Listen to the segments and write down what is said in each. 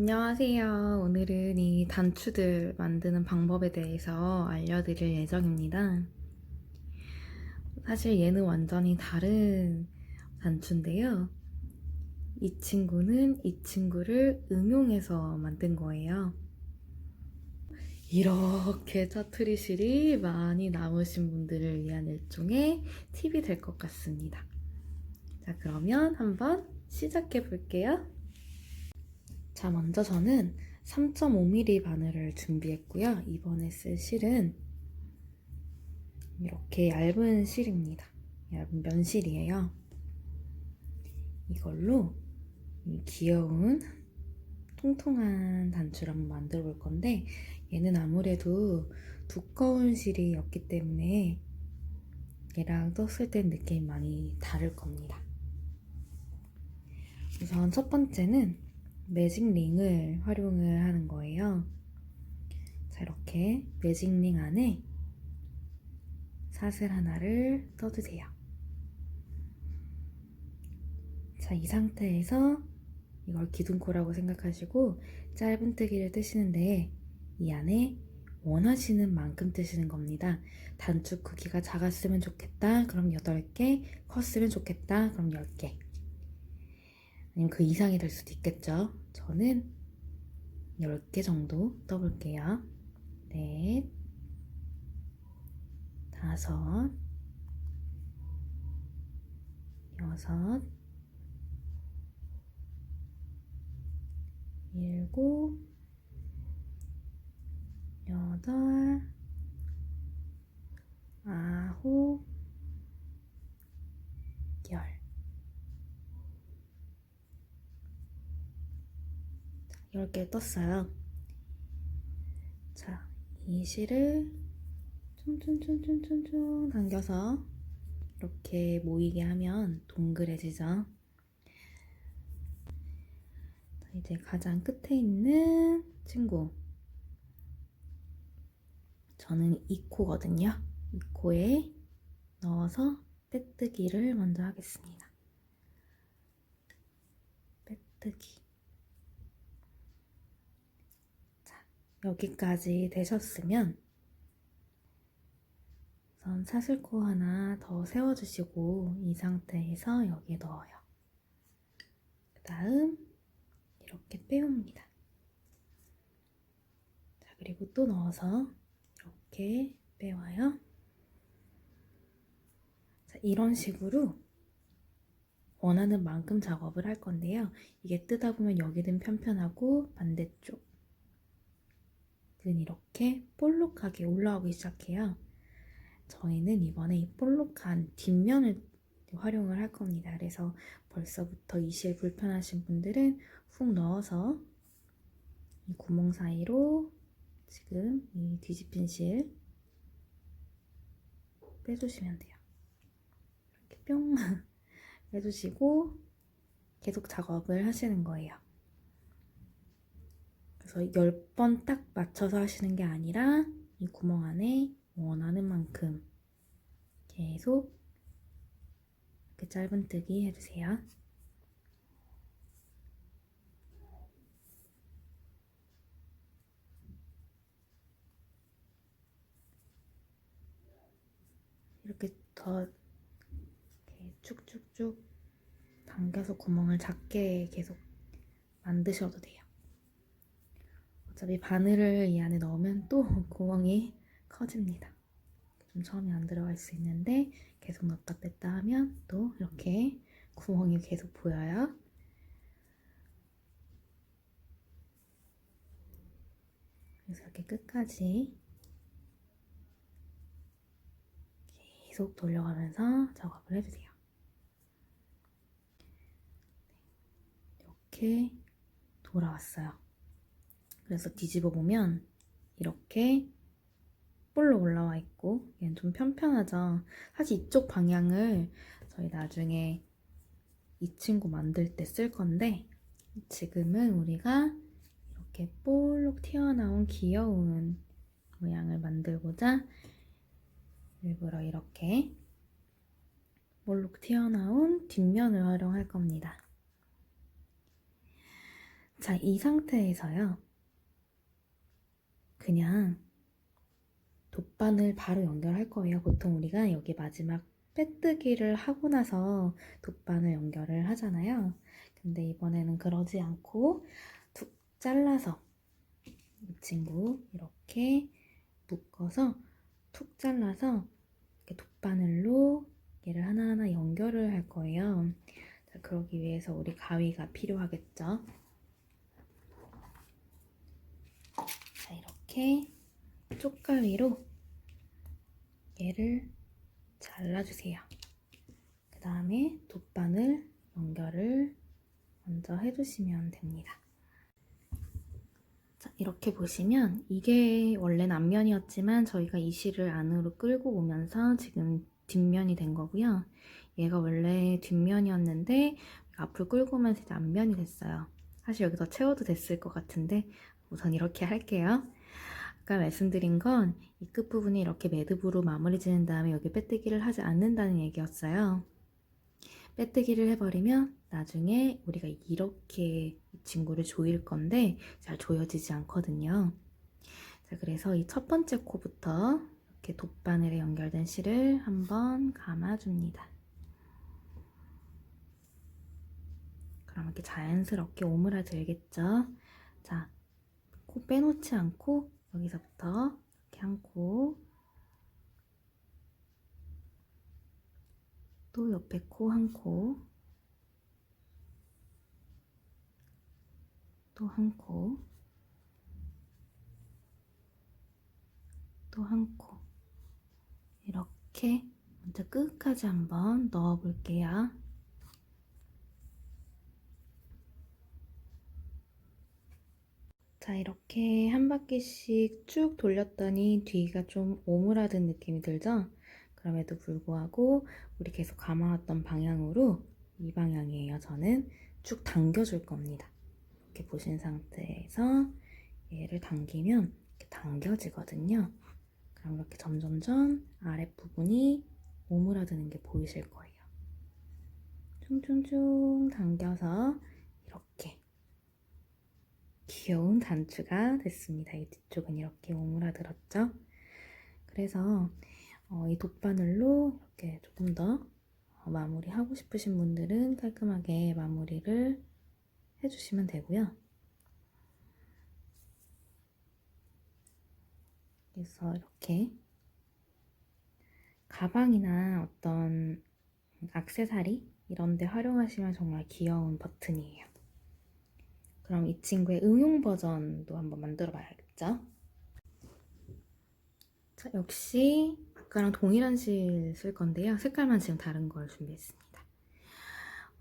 안녕하세요. 오늘은 이 단추들 만드는 방법에 대해서 알려드릴 예정입니다. 사실 얘는 완전히 다른 단추인데요. 이 친구는 이 친구를 응용해서 만든 거예요. 이렇게 짜투리실이 많이 남으신 분들을 위한 일종의 팁이 될 것 같습니다. 자, 그러면 한번 시작해 볼게요. 자, 먼저 저는 3.5mm 바늘을 준비했고요. 이번에 쓸 실은 이렇게 얇은 실입니다. 얇은 면실이에요. 이걸로 이 귀여운 통통한 단추를 한번 만들어 볼 건데 얘는 아무래도 두꺼운 실이었기 때문에 얘랑 떴을 땐 느낌이 많이 다를 겁니다. 우선 첫 번째는 매직 링을 활용을 하는 거예요. 자, 이렇게 매직 링 안에 사슬 하나를 떠주세요. 자, 이 상태에서 이걸 기둥코라고 생각하시고 짧은뜨기를 뜨시는데 이 안에 원하시는 만큼 뜨시는 겁니다. 단추 크기가 작았으면 좋겠다. 그럼 8개, 컸으면 좋겠다. 그럼 10개. 아니면 그 이상이 될 수도 있겠죠. 저는 10개 정도 떠볼게요. 넷, 다섯, 여섯, 일곱, 여덟, 아홉, 열. 10개 떴어요. 자, 이 실을 쭝쭝쭝쭝쭝쭝 당겨서 이렇게 모이게 하면 동그래지죠. 자, 이제 가장 끝에 있는 친구. 저는 이 코거든요. 이 코에 넣어서 빼뜨기를 먼저 하겠습니다. 빼뜨기. 여기까지 되셨으면 우선 사슬코 하나 더 세워주시고 이 상태에서 여기에 넣어요. 그 다음 이렇게 빼옵니다. 자 그리고 또 넣어서 이렇게 빼와요. 자 이런 식으로 원하는 만큼 작업을 할 건데요. 이게 뜨다 보면 여기는 편편하고 반대쪽 는 이렇게 볼록하게 올라오기 시작해요. 저희는 이번에 이 볼록한 뒷면을 활용을 할 겁니다. 그래서 벌써부터 이실 불편하신 분들은 훅 넣어서 이 구멍 사이로 지금 이 뒤집힌 실 빼주시면 돼요. 이렇게 뿅 빼주시고 계속 작업을 하시는 거예요. 그래서 10번 딱 맞춰서 하시는 게 아니라 이 구멍 안에 원하는 만큼 계속 이렇게 짧은뜨기 해주세요. 이렇게 더 이렇게 쭉쭉쭉 당겨서 구멍을 작게 계속 만드셔도 돼요. 어차피 바늘을 이 안에 넣으면 또 구멍이 커집니다. 좀 처음에 안 들어갈 수 있는데 계속 넣었다 뺐다 하면 또 이렇게 구멍이 계속 보여요. 그래서 이렇게 끝까지 계속 돌려가면서 작업을 해주세요. 이렇게 돌아왔어요. 그래서 뒤집어 보면 이렇게 볼로 올라와 있고 얘는 좀 편편하죠. 사실 이쪽 방향을 저희 나중에 이 친구 만들 때 쓸 건데 지금은 우리가 이렇게 볼록 튀어나온 귀여운 모양을 만들고자 일부러 이렇게 볼록 튀어나온 뒷면을 활용할 겁니다. 자, 이 상태에서요. 그냥 돗바늘 바로 연결할 거예요. 보통 우리가 여기 마지막 빼뜨기를 하고 나서 돗바늘 연결을 하잖아요. 근데 이번에는 그러지 않고 툭 잘라서 이 친구 이렇게 묶어서 툭 잘라서 이렇게 돗바늘로 얘를 하나하나 연결을 할 거예요. 자, 그러기 위해서 우리 가위가 필요하겠죠. 자, 이렇게 쪽가위로 얘를 잘라주세요. 그 다음에 돗바늘 연결을 먼저 해주시면 됩니다. 자, 이렇게 보시면 이게 원래는 앞면이었지만 저희가 이 실을 안으로 끌고 오면서 지금 뒷면이 된 거고요. 얘가 원래 뒷면이었는데 앞으로 끌고 오면서 이제 앞면이 됐어요. 사실 여기서 채워도 됐을 것 같은데 우선 이렇게 할게요. 아까 말씀드린 건 이 끝부분이 이렇게 매듭으로 마무리 지은 다음에 여기 빼뜨기를 하지 않는다는 얘기였어요. 빼뜨기를 해버리면 나중에 우리가 이렇게 이 친구를 조일 건데 잘 조여지지 않거든요. 자, 그래서 이 첫 번째 코부터 이렇게 돗바늘에 연결된 실을 한번 감아줍니다. 그럼 이렇게 자연스럽게 오므라들겠죠? 자, 코 빼놓지 않고 여기서부터 이렇게 한 코, 또 옆에 코 한 코, 또 한 코, 또 한 코. 이렇게 먼저 끝까지 한번 넣어 볼게요. 자, 이렇게 한 바퀴씩 쭉 돌렸더니 뒤가 좀 오므라든 느낌이 들죠? 그럼에도 불구하고 우리 계속 감아왔던 방향으로 이 방향이에요. 저는 쭉 당겨줄 겁니다. 이렇게 보신 상태에서 얘를 당기면 이렇게 당겨지거든요. 그럼 이렇게 점점점 아랫부분이 오므라드는 게 보이실 거예요. 퉁퉁퉁 당겨서 귀여운 단추가 됐습니다. 이 뒤쪽은 이렇게 오므라들었죠. 그래서 어, 이 돗바늘로 이렇게 조금 더 어, 마무리하고 싶으신 분들은 깔끔하게 마무리를 해주시면 되고요. 그래서 이렇게 가방이나 어떤 악세사리 이런 데 활용하시면 정말 귀여운 버튼이에요. 그럼 이 친구의 응용 버전도 한번 만들어 봐야겠죠? 자, 역시 아까랑 동일한 실 쓸 건데요. 색깔만 지금 다른 걸 준비했습니다.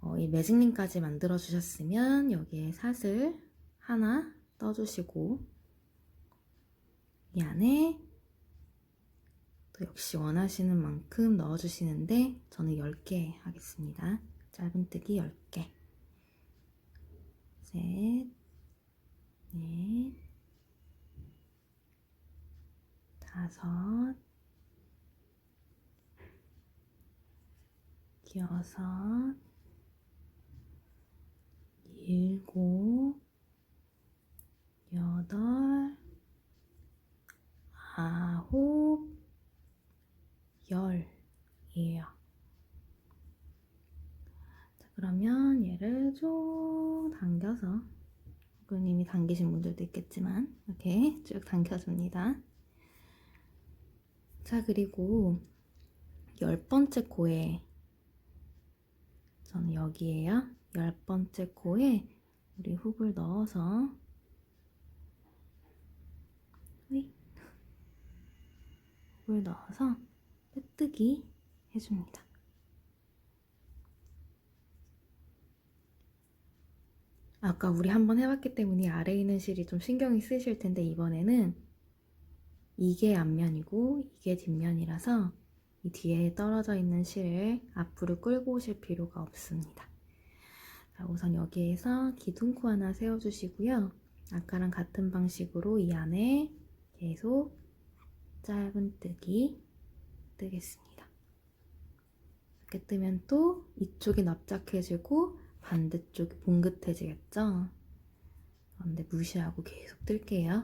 어, 이 매직링까지 만들어 주셨으면 여기에 사슬 하나 떠주시고 이 안에 또 역시 원하시는 만큼 넣어주시는데 저는 10개 하겠습니다. 짧은뜨기 10개 셋, 넷, 다섯, 여섯, 일곱, 여덟, 아홉, 열이에요. 자, 그러면 얘를 쭉 당겨서 혹은 이미 당기신 분들도 있겠지만 이렇게 쭉 당겨줍니다. 자, 그리고 열 번째 코에 저는 여기에요. 열 번째 코에 우리 훅을 넣어서 으이. 훅을 넣어서 빼뜨기 해줍니다. 아까 우리 한번 해봤기 때문에 아래에 있는 실이 좀 신경이 쓰실 텐데 이번에는 이게 앞면이고 이게 뒷면이라서 이 뒤에 떨어져 있는 실을 앞으로 끌고 오실 필요가 없습니다. 자, 우선 여기에서 기둥코 하나 세워주시고요. 아까랑 같은 방식으로 이 안에 계속 짧은 뜨기 뜨겠습니다. 이렇게 뜨면 또 이쪽이 납작해지고 반대쪽이 봉긋해지겠죠? 그런데 무시하고 계속 뜰게요.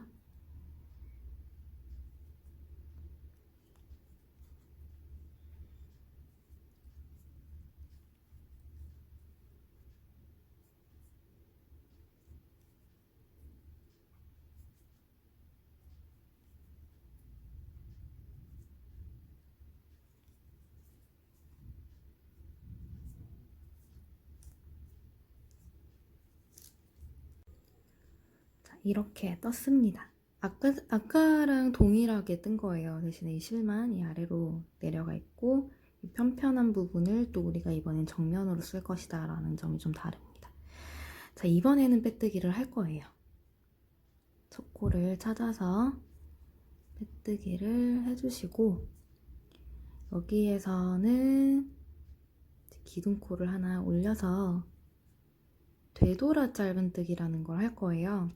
자, 이렇게 떴습니다. 아까, 아까랑 동일하게 뜬 거예요. 대신에 이 실만 이 아래로 내려가 있고, 이 편편한 부분을 또 우리가 이번엔 정면으로 쓸 것이다 라는 점이 좀 다릅니다. 자, 이번에는 빼뜨기를 할 거예요. 첫 코를 찾아서 빼뜨기를 해주시고, 여기에서는 기둥코를 하나 올려서 되돌아 짧은뜨기라는 걸 할 거예요.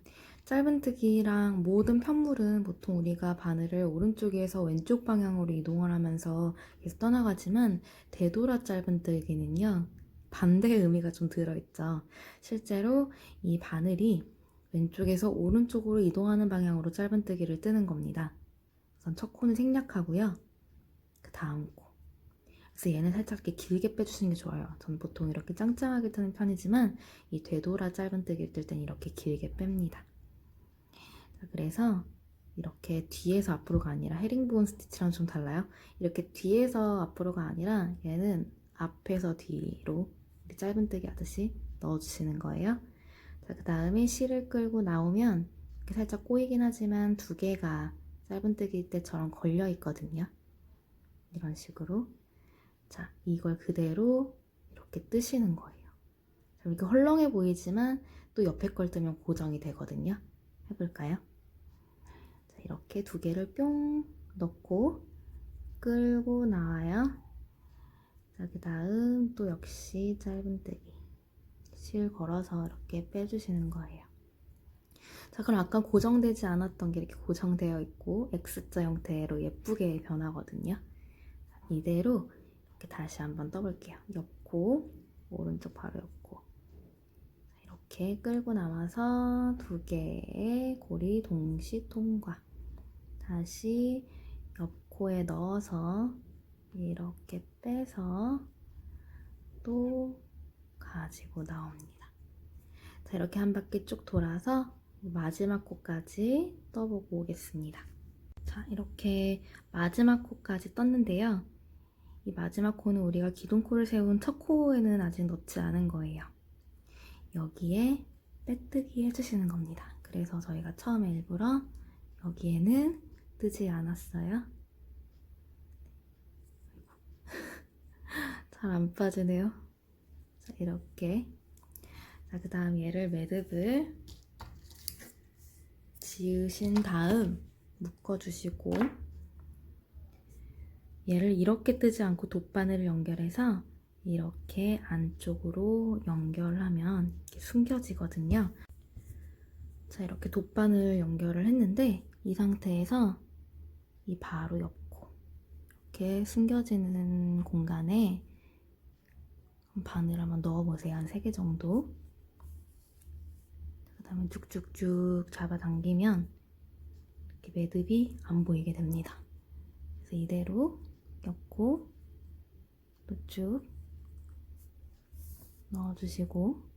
짧은뜨기랑 모든 편물은 보통 우리가 바늘을 오른쪽에서 왼쪽 방향으로 이동을 하면서 계속 떠나가지만 되돌아 짧은뜨기는요 반대의 의미가 좀 들어있죠. 실제로 이 바늘이 왼쪽에서 오른쪽으로 이동하는 방향으로 짧은뜨기를 뜨는 겁니다. 우선 첫 코는 생략하고요. 그 다음 코. 그래서 얘는 살짝 이렇게 길게 빼주시는 게 좋아요. 저는 보통 이렇게 짱짱하게 뜨는 편이지만 이 되돌아 짧은뜨기를 뜰 땐 이렇게 길게 뺍니다. 자, 그래서 이렇게 뒤에서 앞으로가 아니라 헤링본 스티치랑 좀 달라요. 이렇게 뒤에서 앞으로가 아니라 얘는 앞에서 뒤로 짧은뜨기 하듯이 넣어주시는 거예요. 자, 그 다음에 실을 끌고 나오면 이렇게 살짝 꼬이긴 하지만 두 개가 짧은뜨기 때처럼 걸려 있거든요. 이런 식으로. 자, 이걸 그대로 이렇게 뜨시는 거예요. 자, 이렇게 헐렁해 보이지만 또 옆에 걸 뜨면 고정이 되거든요. 해볼까요? 자, 이렇게 두 개를 뿅 넣고 끌고 나와요. 자, 그 다음 또 역시 짧은뜨기. 실 걸어서 이렇게 빼주시는 거예요. 자, 그럼 아까 고정되지 않았던 게 이렇게 고정되어 있고 X자 형태로 예쁘게 변하거든요. 자, 이대로 이렇게 다시 한번 떠볼게요. 옆코, 오른쪽 바로 옆코. 자, 이렇게 끌고 나와서 두 개의 고리 동시 통과. 다시 옆코에 넣어서 이렇게 빼서 또 가지고 나옵니다. 자, 이렇게 한 바퀴 쭉 돌아서 마지막 코까지 떠보고 오겠습니다. 자, 이렇게 마지막 코까지 떴는데요. 이 마지막 코는 우리가 기둥코를 세운 첫 코에는 아직 넣지 않은 거예요. 여기에 빼뜨기 해주시는 겁니다. 그래서 저희가 처음에 일부러 여기에는 뜨지 않았어요. 잘 안 빠지네요. 자, 이렇게. 자, 그 다음 얘를 매듭을 지으신 다음 묶어주시고 얘를 이렇게 뜨지 않고 돗바늘을 연결해서 이렇게 안쪽으로 연결하면 이렇게 숨겨지거든요. 자, 이렇게 돗바늘 연결을 했는데 이 상태에서 이 바로 옆코 이렇게 숨겨지는 공간에 바늘 한번 넣어보세요. 한 3개 정도. 그 다음에 쭉쭉쭉 잡아당기면 이렇게 매듭이 안 보이게 됩니다. 그래서 이대로 엮고 또 쭉 넣어주시고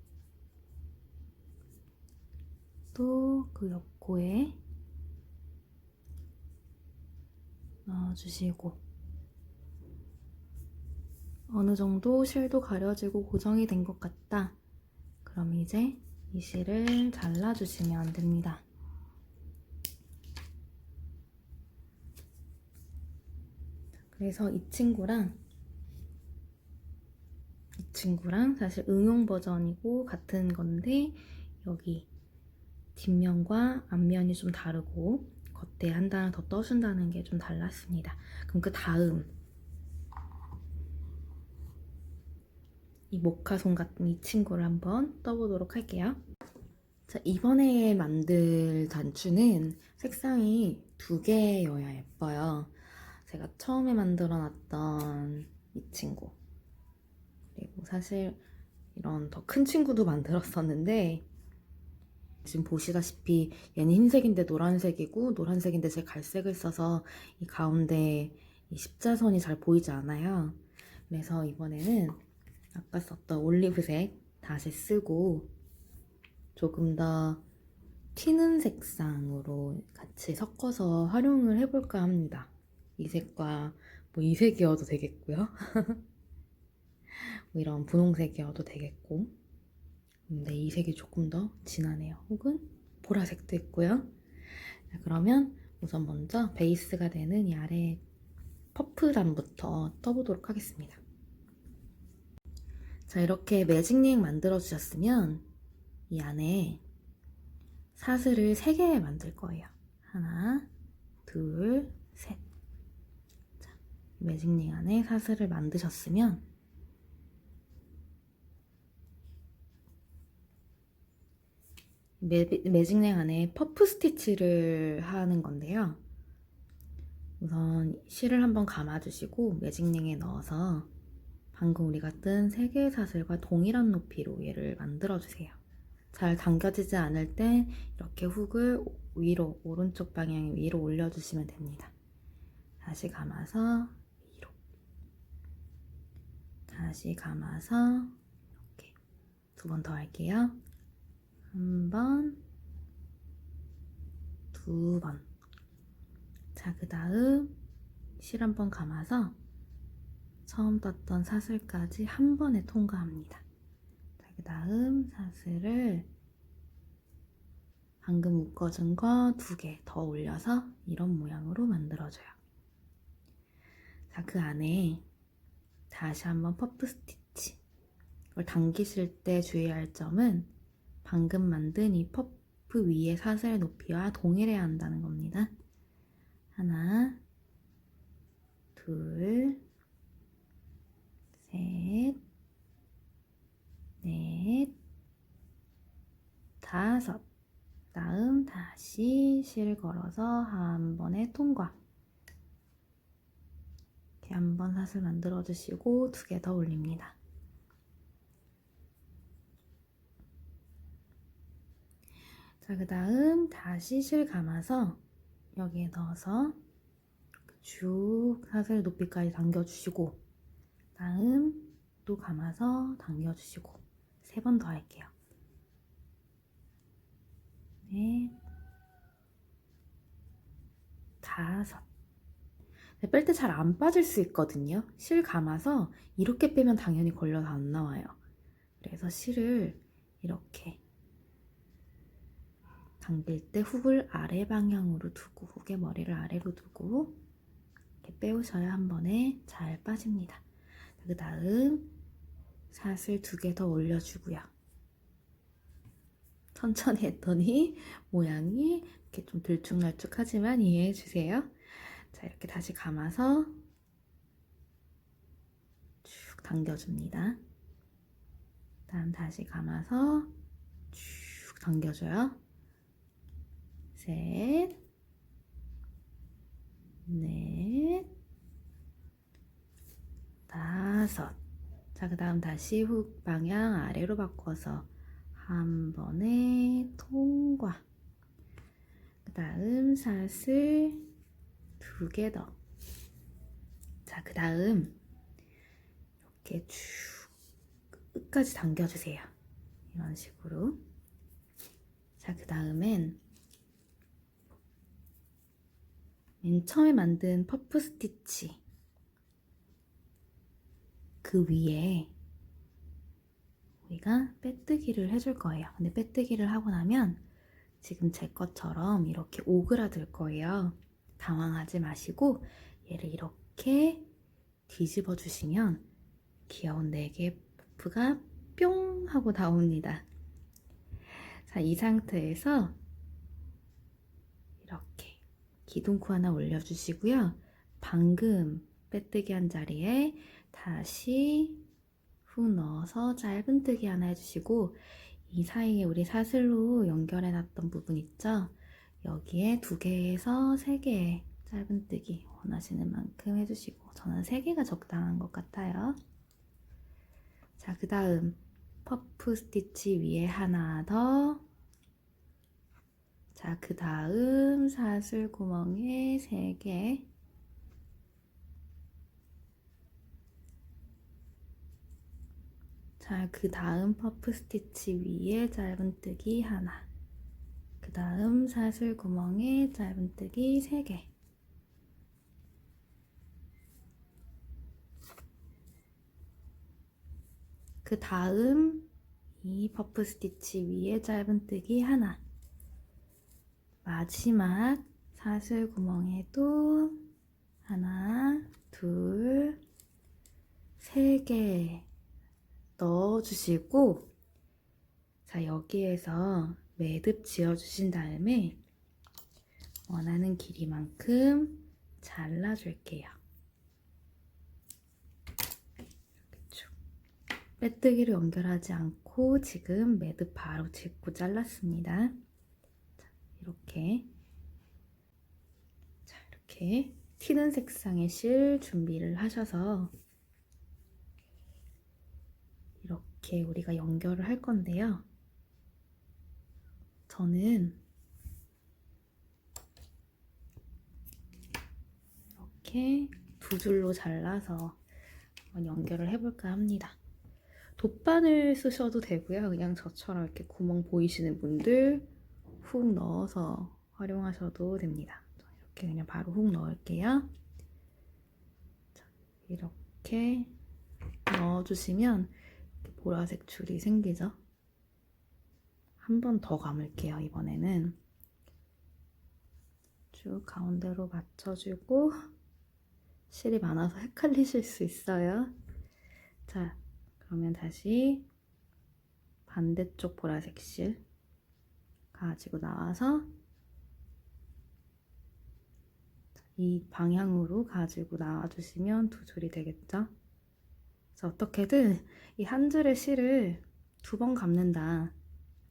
또 그 옆코에 넣어주시고 어느 정도 실도 가려지고 고정이 된 것 같다. 그럼 이제 이 실을 잘라주시면 됩니다. 그래서 이 친구랑 이 친구랑 사실 응용 버전이고 같은 건데 여기 뒷면과 앞면이 좀 다르고 겉에 한 단을 더 떠준다는 게 좀 달랐습니다. 그럼 그 다음 이 모카손 같은 이 친구를 한번 떠보도록 할게요. 자, 이번에 만들 단추는 색상이 두 개여야 예뻐요. 제가 처음에 만들어 놨던 이 친구. 그리고 사실 이런 더 큰 친구도 만들었었는데 지금 보시다시피 얘는 흰색인데 노란색이고 노란색인데 제 갈색을 써서 이 가운데 이 십자선이 잘 보이지 않아요. 그래서 이번에는 아까 썼던 올리브색 다시 쓰고 조금 더 튀는 색상으로 같이 섞어서 활용을 해볼까 합니다. 이 색과 뭐 이 색이어도 되겠고요. 뭐 이런 분홍색이어도 되겠고. 근데 이 색이 조금 더 진하네요. 혹은 보라색도 있고요. 자, 그러면 우선 먼저 베이스가 되는 이 아래 퍼프단부터 떠보도록 하겠습니다. 자, 이렇게 매직링 만들어 주셨으면 이 안에 사슬을 3개 만들 거예요. 하나, 둘, 셋. 자, 매직링 안에 사슬을 만드셨으면 매, 매직링 안에 퍼프 스티치를 하는 건데요. 우선 실을 한번 감아주시고 매직링에 넣어서 방금 우리가 뜬세 개의 사슬과 동일한 높이로 얘를 만들어주세요. 잘 당겨지지 않을 때 이렇게 훅을 위로 오른쪽 방향 위로 올려주시면 됩니다. 다시 감아서 위로 다시 감아서 이렇게 두 번 더 할게요. 한 번, 두 번. 자, 그 다음 실 한 번 감아서 처음 떴던 사슬까지 한 번에 통과합니다. 자, 그 다음 사슬을 방금 묶어준 거 두 개 더 올려서 이런 모양으로 만들어줘요. 자, 그 안에 다시 한번 퍼프 스티치. 이걸 당기실 때 주의할 점은 방금 만든 이 퍼프 위의 사슬 높이와 동일해야 한다는 겁니다. 하나, 둘, 셋, 넷, 다섯. 다음 다시 실 걸어서 한 번에 통과. 이렇게 한 번 사슬 만들어 주시고 두 개 더 올립니다. 자, 그 다음 다시 실 감아서 여기에 넣어서 쭉 사슬 높이까지 당겨주시고 다음 또 감아서 당겨주시고 세 번 더 할게요. 넷, 다섯. 네, 뺄때 잘 안 빠질 수 있거든요. 실 감아서 이렇게 빼면 당연히 걸려서 안 나와요. 그래서 실을 이렇게 당길 때 훅을 아래 방향으로 두고 훅의 머리를 아래로 두고 이렇게 빼오셔야 한 번에 잘 빠집니다. 그 다음 사슬 두개 더 올려주고요. 천천히 했더니 모양이 이렇게 좀 들쭉날쭉하지만 이해해 주세요. 자 이렇게 다시 감아서 쭉 당겨줍니다. 다음 다시 감아서 쭉 당겨줘요. 셋, 넷, 다섯. 자, 그 다음 다시 훅 방향 아래로 바꿔서 한 번에 통과. 그 다음 사슬 두 개 더. 자, 그 다음 이렇게 쭉 끝까지 당겨주세요. 이런 식으로. 자, 그 다음엔 맨 처음에 만든 퍼프 스티치 그 위에 우리가 빼뜨기를 해줄 거예요. 근데 빼뜨기를 하고 나면 지금 제 것처럼 이렇게 오그라들 거예요. 당황하지 마시고 얘를 이렇게 뒤집어 주시면 귀여운 4개의 퍼프가 뿅 하고 나옵니다. 자, 이 상태에서 기둥코 하나 올려주시고요. 방금 빼뜨기 한 자리에 다시 후 넣어서 짧은뜨기 하나 해주시고 이 사이에 우리 사슬로 연결해 놨던 부분 있죠? 여기에 두 개에서 세 개의 짧은뜨기 원하시는 만큼 해주시고 저는 세 개가 적당한 것 같아요. 자, 그 다음 퍼프 스티치 위에 하나 더 자, 그 다음 사슬 구멍에 3개. 자, 그 다음 퍼프 스티치 위에 짧은뜨기 하나. 그 다음 사슬 구멍에 짧은뜨기 3개. 그 다음 이 퍼프 스티치 위에 짧은뜨기 하나. 마지막 사슬 구멍에도 하나, 둘, 세 개 넣어주시고, 자, 여기에서 매듭 지어주신 다음에 원하는 길이만큼 잘라줄게요. 빼뜨기를 연결하지 않고 지금 매듭 바로 짚고 잘랐습니다. 자, 이렇게. 자, 이렇게 튀는 색상의 실 준비를 하셔서 이렇게 우리가 연결을 할 건데요. 저는 이렇게 두 줄로 잘라서 연결을 해볼까 합니다. 돗바늘 쓰셔도 되고요. 그냥 저처럼 이렇게 구멍 보이시는 분들 훅 넣어서 활용하셔도 됩니다. 이렇게 그냥 바로 훅 넣을게요. 자, 이렇게 넣어주시면 보라색 줄이 생기죠. 한 번 더 감을게요. 이번에는 쭉 가운데로 맞춰주고 실이 많아서 헷갈리실 수 있어요. 자, 그러면 다시 반대쪽 보라색 실 가지고 나와서 이 방향으로 가지고 나와주시면 두 줄이 되겠죠? 그래서 어떻게든 이 한 줄의 실을 두 번 감는다.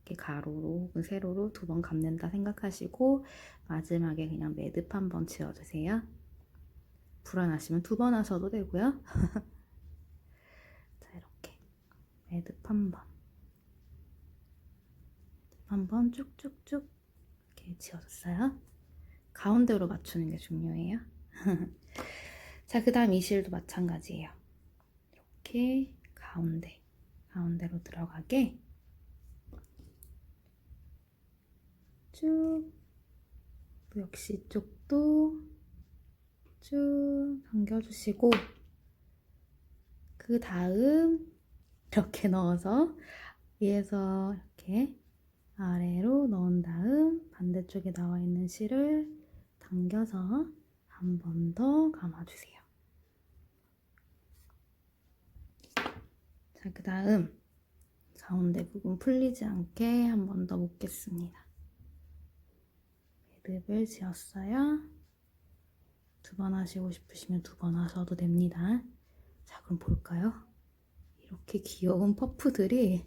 이렇게 가로로 세로로 두 번 감는다 생각하시고 마지막에 그냥 매듭 한 번 지어주세요. 불안하시면 두 번 하셔도 되고요. 자, 이렇게 매듭 한 번. 한번 쭉쭉쭉 이렇게 지어줬어요. 가운데로 맞추는 게 중요해요. 자, 그 다음 이 실도 마찬가지예요. 이렇게 가운데, 가운데로 들어가게 쭉, 또 역시 이쪽도 쭉 당겨주시고, 그 다음 이렇게 넣어서 위에서 이렇게 아래로 넣은 다음 반대쪽에 나와 있는 실을 당겨서 한 번 더 감아주세요. 자, 그 다음 가운데 부분 풀리지 않게 한 번 더 묶겠습니다. 매듭을 지었어요. 두 번 하시고 싶으시면 두 번 하셔도 됩니다. 자, 그럼 볼까요? 이렇게 귀여운 퍼프들이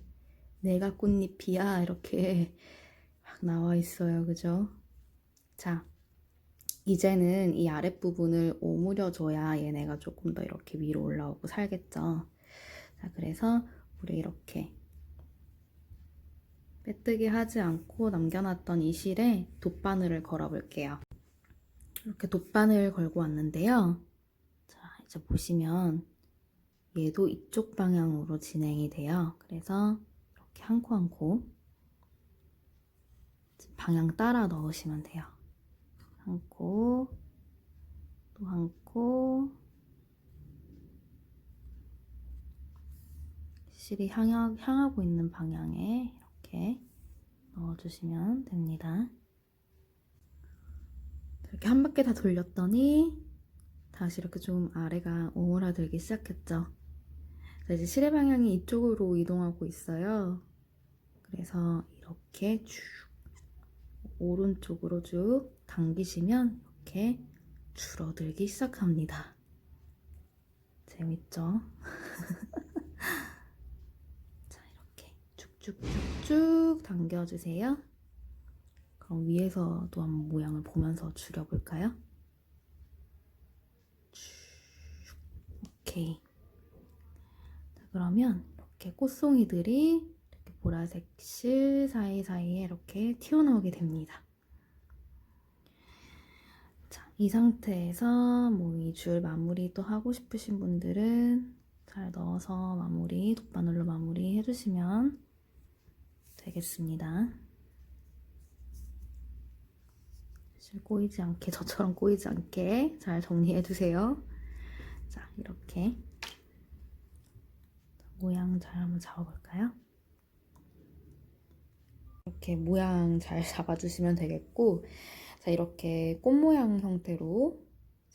내가 꽃잎이야 이렇게 막 나와 있어요. 그죠? 자, 이제는 이 아랫부분을 오므려줘야 얘네가 조금 더 이렇게 위로 올라오고 살겠죠. 자, 그래서 우리 이렇게 빼뜨기 하지 않고 남겨놨던 이 실에 돗바늘을 걸어볼게요. 이렇게 돗바늘 걸고 왔는데요. 자, 이제 보시면 얘도 이쪽 방향으로 진행이 돼요. 그래서 이렇게 한 코 한 코 방향 따라 넣으시면 돼요. 한 코, 또 한 코, 실이 향하, 향하고 있는 방향에 이렇게 넣어주시면 됩니다. 이렇게 한 바퀴 다 돌렸더니 다시 이렇게 좀 아래가 오므라들기 시작했죠. 자, 이제 실의 방향이 이쪽으로 이동하고 있어요. 그래서 이렇게 쭉 오른쪽으로 쭉 당기시면 이렇게 줄어들기 시작합니다. 재밌죠? 자, 이렇게 쭉쭉쭉쭉 당겨주세요. 그럼 위에서도 한번 모양을 보면서 줄여볼까요? 쭉, 오케이. 자, 그러면 이렇게 꽃송이들이 이렇게 보라색 실 사이사이에 이렇게 튀어나오게 됩니다. 이 상태에서 뭐 이 줄 마무리 또 하고 싶으신 분들은 잘 넣어서 마무리, 돗바늘로 마무리 해주시면 되겠습니다. 꼬이지 않게, 저처럼 꼬이지 않게 잘 정리해주세요. 자, 이렇게 모양 잘 한번 잡아볼까요? 이렇게 모양 잘 잡아주시면 되겠고, 자, 이렇게 꽃 모양 형태로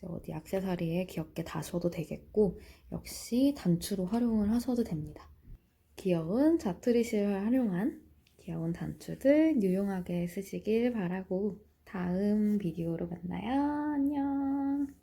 어디 액세서리에 귀엽게 다셔도 되겠고, 역시 단추로 활용을 하셔도 됩니다. 귀여운 자투리실 활용한 귀여운 단추들 유용하게 쓰시길 바라고, 다음 비디오로 만나요. 안녕.